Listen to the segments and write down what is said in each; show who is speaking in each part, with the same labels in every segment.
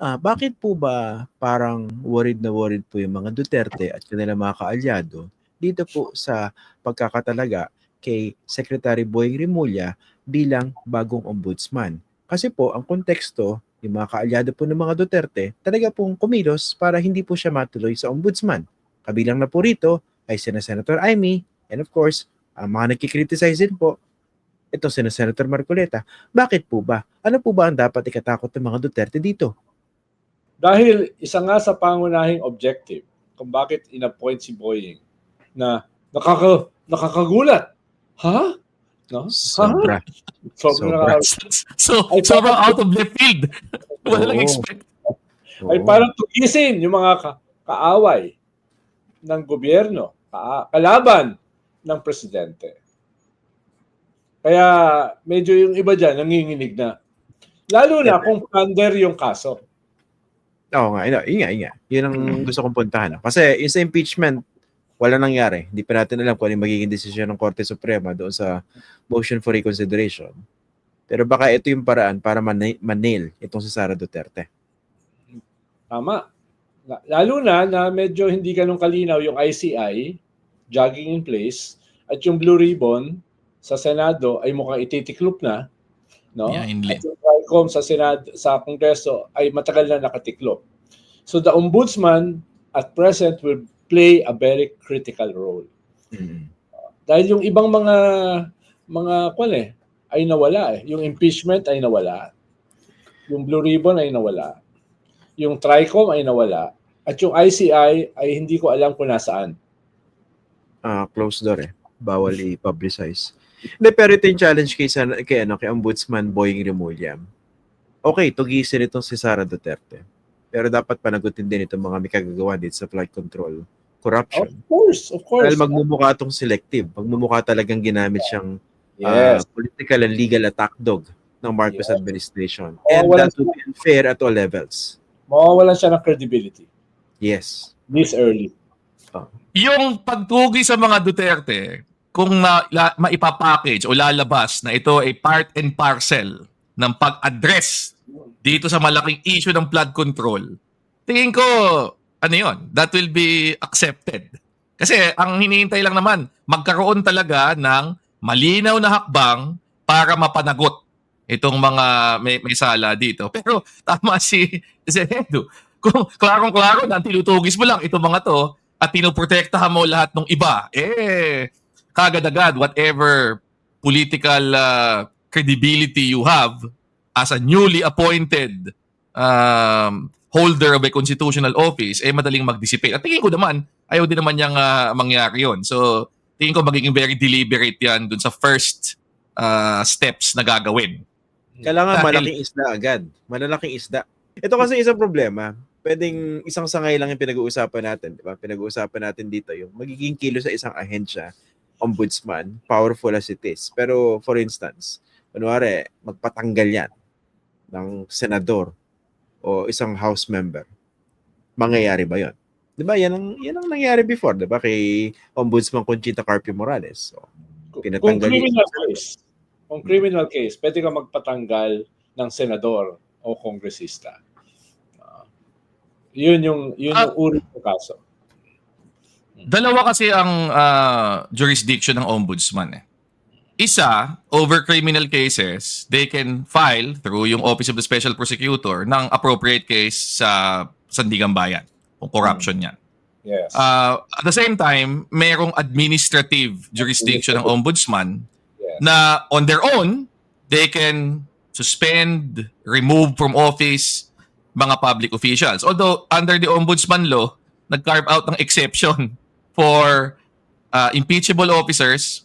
Speaker 1: Ah, bakit po ba parang worried na worried po yung mga Duterte at kanilang mga kaalyado dito po sa pagkakatalaga kay Secretary Boying Rimulya bilang bagong ombudsman? Kasi po, ang konteksto, yung mga kaalyado po ng mga Duterte, talaga pong kumilos para hindi po siya matuloy sa ombudsman. Kabilang na po rito ay sina Senator Amy and of course, ang mga nagkikriticize din po, ito sina Senator Marcoleta. Bakit po ba? Ano po ba ang dapat ikatakot ng mga Duterte dito?
Speaker 2: Dahil isa nga sa pangunahing objective kung bakit inappoint si Boying na nakaka, nakakagulat. Ha? No?
Speaker 1: Sobra.
Speaker 2: Sobra.
Speaker 1: Sobra.
Speaker 3: so,
Speaker 2: Ay,
Speaker 3: sobrang
Speaker 2: parang-
Speaker 3: out of left field. Wala lang expect.
Speaker 2: Ay parang tugisin yung mga ka- kaaway ng gobyerno, ka- kalaban ng presidente. Kaya medyo yung iba dyan nanginginig na. Lalo na kung pander yung kaso.
Speaker 1: Oo nga, yun nga, yun nga. Yun ang gusto kong puntahan. ah. Kasi yung sa impeachment, wala nangyari. Hindi pa natin alam kung ano yung magiging desisyon ng Korte Suprema doon sa motion for reconsideration. Pero baka ito yung paraan para man- manil itong si Sara Duterte.
Speaker 2: Tama. La- Lalo na na medyo hindi ganun kalinaw yung ICI, jogging in place, at yung blue ribbon sa Senado ay mukhang ititiklop na. No?
Speaker 3: Yeah, inli.
Speaker 2: At yung Tricom sa Senado, sa Kongreso ay matagal na nakatiklop. So the ombudsman at present will play a very critical role.
Speaker 1: Mm.
Speaker 2: Dahil yung ibang mga mga kwan eh, ay nawala eh. Yung impeachment ay nawala. Yung Blue Ribbon ay nawala. Yung Tricom ay nawala. At yung ICI ay hindi ko alam kung nasaan.
Speaker 1: Ah, close door eh. Bawal i-publicize. Hindi, pero ito yung challenge kay, San- kay, ano, kay Ombudsman Boying Remulla. Okay, tugisin itong si Sara Duterte. Pero dapat panagutin din itong mga may kagagawa dito sa flight control corruption.
Speaker 2: Of course, of course.
Speaker 1: Dahil magmumukha itong selective. Magmumukha talagang ginamit siyang
Speaker 2: yes.
Speaker 1: uh, political and legal attack dog ng Marcos
Speaker 2: Yes.
Speaker 1: administration.
Speaker 2: Oh,
Speaker 1: And that would be unfair at all levels.
Speaker 2: Mawawalan siya ng credibility
Speaker 1: Yes.
Speaker 2: this early.
Speaker 3: Yung pagtugi sa mga Duterte, kung ma, la, maipapackage o lalabas na ito ay part and parcel ng pag-address dito sa malaking issue ng flood control, tingin ko, ano yon that will be accepted. Kasi ang hinihintay lang naman, magkaroon talaga ng malinaw na hakbang para mapanagot itong mga may, may sala dito. Pero tama si, Edu. Kung klarong-klaro na tinutugis mo lang itong mga to at pinoprotektahan mo lahat ng iba, eh, kagad-agad, whatever political uh, credibility you have as a newly appointed um, holder of a constitutional office, eh madaling mag-dissipate. At tingin ko naman, ayaw din naman niyang uh, mangyari yon. So, tingin ko magiging very deliberate yan dun sa first uh, steps na gagawin.
Speaker 1: Kailangan
Speaker 3: Dahil-
Speaker 1: malaking isda agad. Malalaking isda. Ito kasi isang problema. Pwedeng isang sangay lang yung pinag-uusapan natin, di ba? Pinag-uusapan natin dito yung magiging kilo sa isang ahensya, ombudsman, powerful as it is. Pero for instance, kunwari, magpatanggal yan ng senador o isang house member. Mangyayari ba yon? Di ba? Yan ang, yan ang nangyari before, di ba? Kay Ombudsman Conchita Carpio Morales. So,
Speaker 2: Kung
Speaker 1: Pinatanggal
Speaker 2: criminal
Speaker 1: yung-
Speaker 2: case, kung criminal case, pwede ka magpatanggal ng senador o kongresista. Ah, yun yung yun
Speaker 3: Ah.
Speaker 2: yung uri ng kaso.
Speaker 3: Dalawa kasi ang uh, jurisdiction ng ombudsman eh. Isa, over criminal cases, they can file through yung Office of the Special Prosecutor ng appropriate case sa Sandigan Bayan kung corruption yan.
Speaker 2: Yes.
Speaker 3: Uh, at the same time, merong administrative jurisdiction ng ombudsman
Speaker 2: yes.
Speaker 3: na on their own, they can suspend, remove from office mga public officials. Although, under the ombudsman law, nag-carve out ng exception for uh, impeachable officers,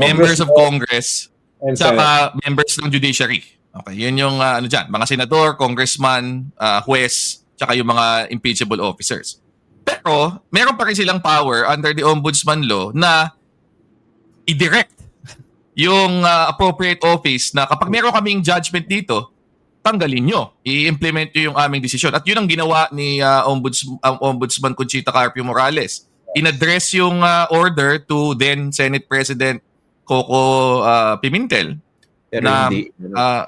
Speaker 3: members of Congress,
Speaker 2: And Senate.
Speaker 3: saka members ng judiciary. Okay, yun yung uh, ano dyan, mga senador, congressman, uh, huwes, saka yung mga impeachable officers. Pero, meron pa rin silang power under the ombudsman law na i-direct yung uh, appropriate office na kapag meron kaming judgment dito, tanggalin nyo. I-implement nyo yung aming desisyon. At yun ang ginawa ni uh, Ombuds- um, Ombudsman Conchita Carpio Morales. In-address yung uh, order to then Senate President Coco uh, Pimentel
Speaker 1: pero
Speaker 3: Na-
Speaker 1: hindi.
Speaker 3: uh,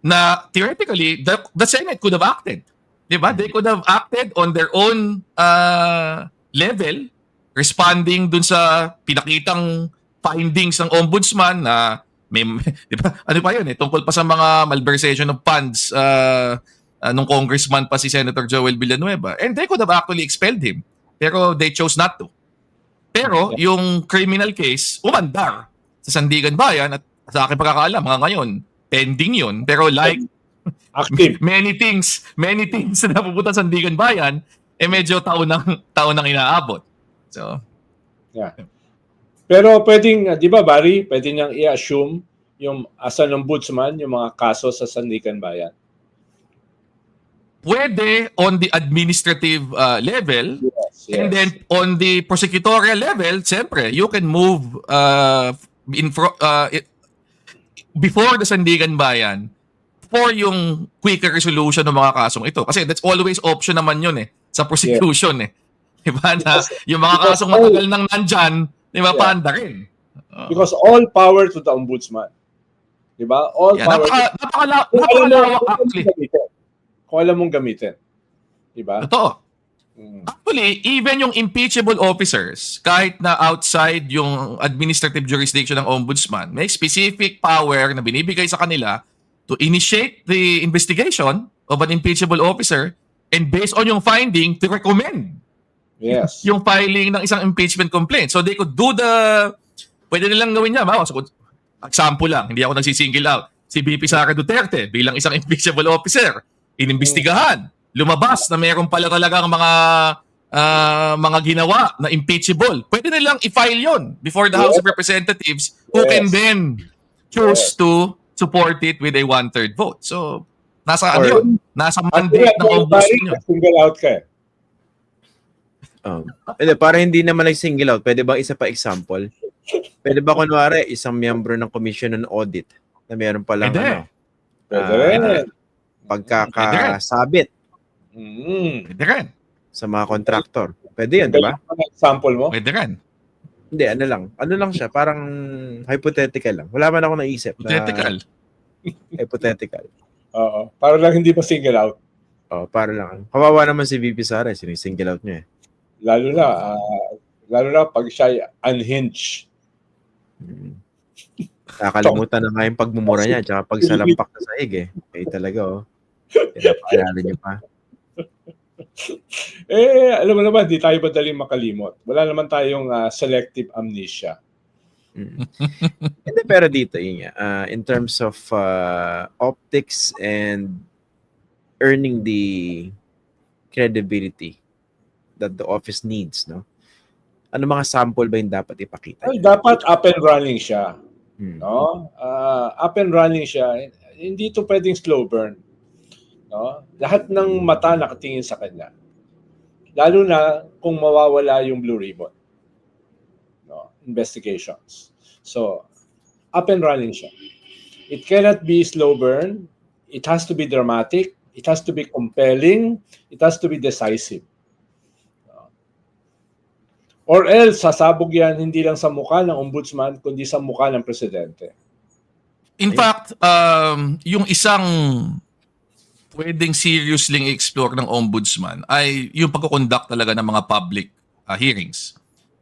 Speaker 3: na theoretically, the, the Senate could have acted Di ba? They could have acted on their own uh, level, responding dun sa pinakitang findings ng ombudsman na may, di ba? Ano pa yun eh? Tungkol pa sa mga malversation of funds uh, uh, nung congressman pa si Senator Joel Villanueva. And they could have actually expelled him. Pero they chose not to. Pero yung criminal case, umandar sa Sandigan Bayan at sa aking pagkakaalam, mga ngayon, pending yun. Pero like
Speaker 2: Active.
Speaker 3: many things, many things na napupunta sa Sandigan Bayan, eh medyo taon ng, taon ng inaabot. So,
Speaker 2: Pero pwedeng, di ba Barry, pwede niyang i-assume yung as an ombudsman, yung mga kaso sa Sandikan Bayan.
Speaker 3: pwede on the administrative uh, level
Speaker 2: Yes,
Speaker 3: and then on the prosecutorial level, siyempre, you can move uh, in fro- uh, before the Sandigan Bayan for yung quicker resolution ng mga kasong ito. Kasi that's always option naman yun eh, sa prosecution eh. Diba na
Speaker 2: Because-
Speaker 3: yung mga kasong
Speaker 2: all-
Speaker 3: matagal nang nandyan, di ba,
Speaker 2: Yeah.
Speaker 3: paanda rin. Uh,
Speaker 2: Because all power to the ombudsman. Di ba? All
Speaker 3: yeah,
Speaker 2: power
Speaker 3: napaka, napakala, napakalawak
Speaker 2: kung alam
Speaker 3: actually.
Speaker 2: mong gamitin. Kung alam mong gamitin. Di ba?
Speaker 3: Totoo.
Speaker 2: Mm.
Speaker 3: Actually, even yung impeachable officers, kahit na outside yung administrative jurisdiction ng ombudsman, may specific power na binibigay sa kanila to initiate the investigation of an impeachable officer and based on yung finding, to recommend
Speaker 2: Yes.
Speaker 3: yung filing ng isang impeachment complaint. So they could do the, pwede nilang gawin niya. Bawa, so, example lang, hindi ako nagsisingle out. Si BP Sara Duterte bilang isang impeachable officer, inimbestigahan, lumabas na meron pala talagang mga ah, mga ginawa na impeachable. Pwede nilang i-file yon before the House of Representatives who can
Speaker 2: Yes.
Speaker 3: then choose
Speaker 2: Yes.
Speaker 3: to support it with a one-third vote. So, nasa ano
Speaker 2: Or-
Speaker 3: yun? Nasa
Speaker 2: At
Speaker 3: mandate ng ombudsman yun.
Speaker 2: single out ka eh.
Speaker 1: Um, hindi, para hindi naman nag-single out, pwede ba isa pa example? Pwede ba kunwari, isang miyembro ng Commission on Audit na meron palang
Speaker 3: Pwede.
Speaker 1: ano,
Speaker 2: Pwede rin.
Speaker 1: pagkakasabit
Speaker 2: Mm.
Speaker 3: Pwede rin.
Speaker 1: sa mga kontraktor. Pwede yan, di ba?
Speaker 2: Example mo?
Speaker 3: Pwede rin.
Speaker 1: Hindi, ano lang. Ano lang siya, parang hypothetical lang. Wala man ako naisip na
Speaker 3: Hypothetical.
Speaker 1: hypothetical.
Speaker 2: Oo. Para lang hindi pa single out.
Speaker 1: Oh, para lang. Kawawa naman si VP Sara, sinisingle out niya eh.
Speaker 2: Lalo na, ah, lalo na pag siya ay unhinged.
Speaker 1: Mm. Nakakalimutan na nga yung pagmumura niya, tsaka pag salampak na sa eh. Kaya talaga, oh. Pinapaalala niyo pa.
Speaker 2: Eh, alam mo naman, di tayo madaling makalimot. Wala naman tayong ah, selective amnesia.
Speaker 1: Mm. Hindi, pero dito, yun nga, ah, in terms of ah, optics and earning the credibility that the office needs, no? Ano mga sample ba yung dapat ipakita? Niya?
Speaker 2: dapat up and running siya.
Speaker 1: Hmm.
Speaker 2: No? Ah, up and running siya. Hindi to pwedeng slow burn. No? Lahat ng mata nakatingin sa kanya. Lalo na kung mawawala yung blue ribbon. No? Investigations. So, up and running siya. It cannot be slow burn. It has to be dramatic. It has to be compelling. It has to be decisive. Or else, sasabog yan hindi lang sa mukha ng ombudsman, kundi sa mukha ng presidente.
Speaker 3: In fact, um, yung isang pwedeng seriously explore ng ombudsman ay yung pagkukonduct talaga ng mga public uh, hearings.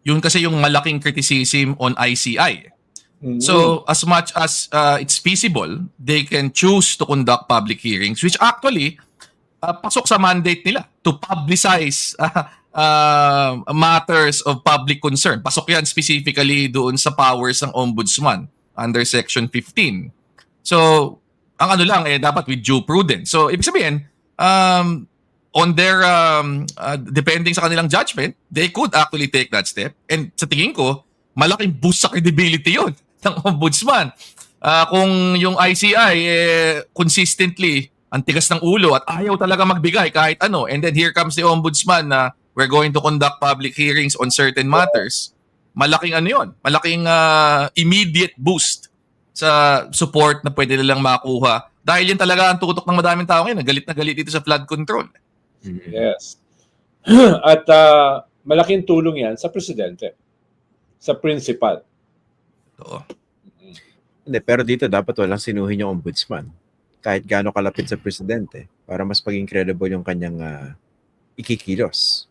Speaker 3: Yun kasi yung malaking criticism on ICI.
Speaker 2: Mm.
Speaker 3: So, as much as uh, it's feasible, they can choose to conduct public hearings, which actually, uh, pasok sa mandate nila to publicize uh, uh, matters of public concern. Pasok yan specifically doon sa powers ng ombudsman under Section 15. So, ang ano lang, eh, dapat with due prudence. So, ibig sabihin, um, on their, um, uh, depending sa kanilang judgment, they could actually take that step. And sa tingin ko, malaking boost sa credibility yon ng ombudsman. Ah, kung yung ICI eh, consistently ang tigas ng ulo at ayaw talaga magbigay kahit ano and then here comes the ombudsman na we're going to conduct public hearings on certain matters malaking ano yon malaking ah, immediate boost sa support na pwede nilang makuha dahil yan talaga ang tutok ng madaming tao ngayon galit na galit dito sa flood control
Speaker 1: Mm.
Speaker 2: Yes. At ah, malaking tulong yan sa presidente. Sa principal.
Speaker 3: Oo.
Speaker 1: Hindi, pero dito dapat walang sinuhin yung ombudsman. kahit gaano kalapit sa presidente para mas maging credible yung kanyang ah, ikikilos.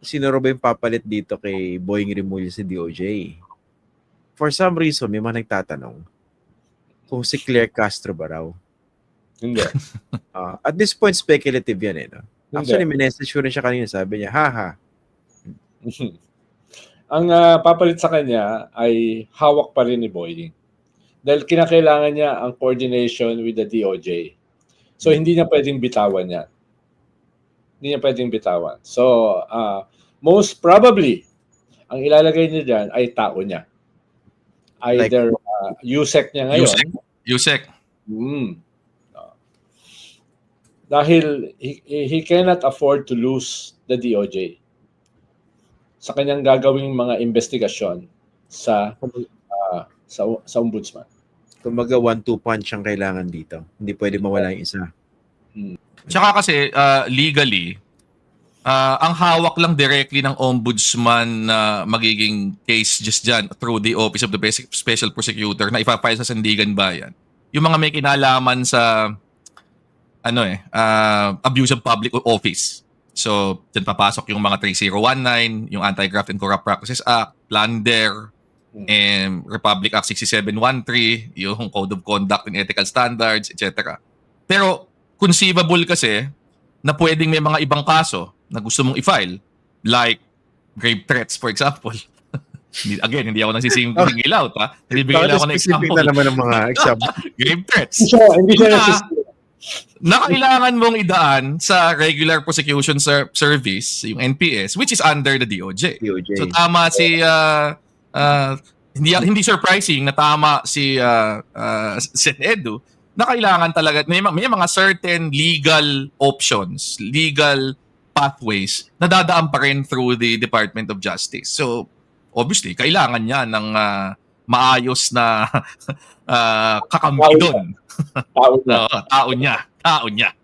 Speaker 1: Sino ba yung papalit dito kay Boying Rimulya sa DOJ? For some reason, may mga nagtatanong kung si Claire Castro ba raw.
Speaker 2: Hindi.
Speaker 1: Ah, at this point, speculative yan eh. No? Actually, may message ko rin siya kanina. Sabi niya, haha,
Speaker 2: Ang ah, papalit sa kanya ay hawak pa rin ni Boying. Dahil kinakailangan niya ang coordination with the DOJ. So hindi niya pwedeng bitawan yan. Hindi niya pwedeng bitawan. So ah, most probably, ang ilalagay niya dyan ay tao niya. Either uh, USEC niya ngayon.
Speaker 3: Yusek. Yusek.
Speaker 2: Mm. Ah. dahil he, he cannot afford to lose the DOJ sa kanyang gagawing mga investigasyon sa ah, sa sa ombudsman.
Speaker 1: kumbaga one-two punch ang kailangan dito. Hindi pwede mawala yung isa.
Speaker 3: Tsaka kasi uh, legally, uh, ang hawak lang directly ng ombudsman na magiging case just dyan through the Office of the Basic- Special Prosecutor na ipapile sa Sandigan Bayan. Yung mga may kinalaman sa ano eh, uh, abuse of public office. So, dyan papasok yung mga 3019, yung Anti-Graft and Corrupt Practices Act, Plunder, and Republic Act 6713, yung Code of Conduct and Ethical Standards, etc. Pero conceivable kasi na pwedeng may mga ibang kaso na gusto mong i-file like grave threats for example. Again, hindi ako nagsisingil out ha. Bibigyan lang ako ng example.
Speaker 1: na naman ng mga example?
Speaker 3: grave threats.
Speaker 2: Hindi siya, hindi siya
Speaker 3: Na- na kailangan mong idaan sa regular prosecution ser- service, yung NPS, which is under the DOJ.
Speaker 1: DOJ.
Speaker 3: So tama si uh, uh, hindi hindi surprising na tama si uh, uh, Sen Edu na kailangan talaga may, may mga certain legal options, legal pathways na dadaan pa rin through the Department of Justice. So obviously kailangan niya ng uh, maayos na uh, kakampi
Speaker 2: Tao
Speaker 3: doon.
Speaker 2: Tao na.
Speaker 3: Oo, tao niya, tao niya.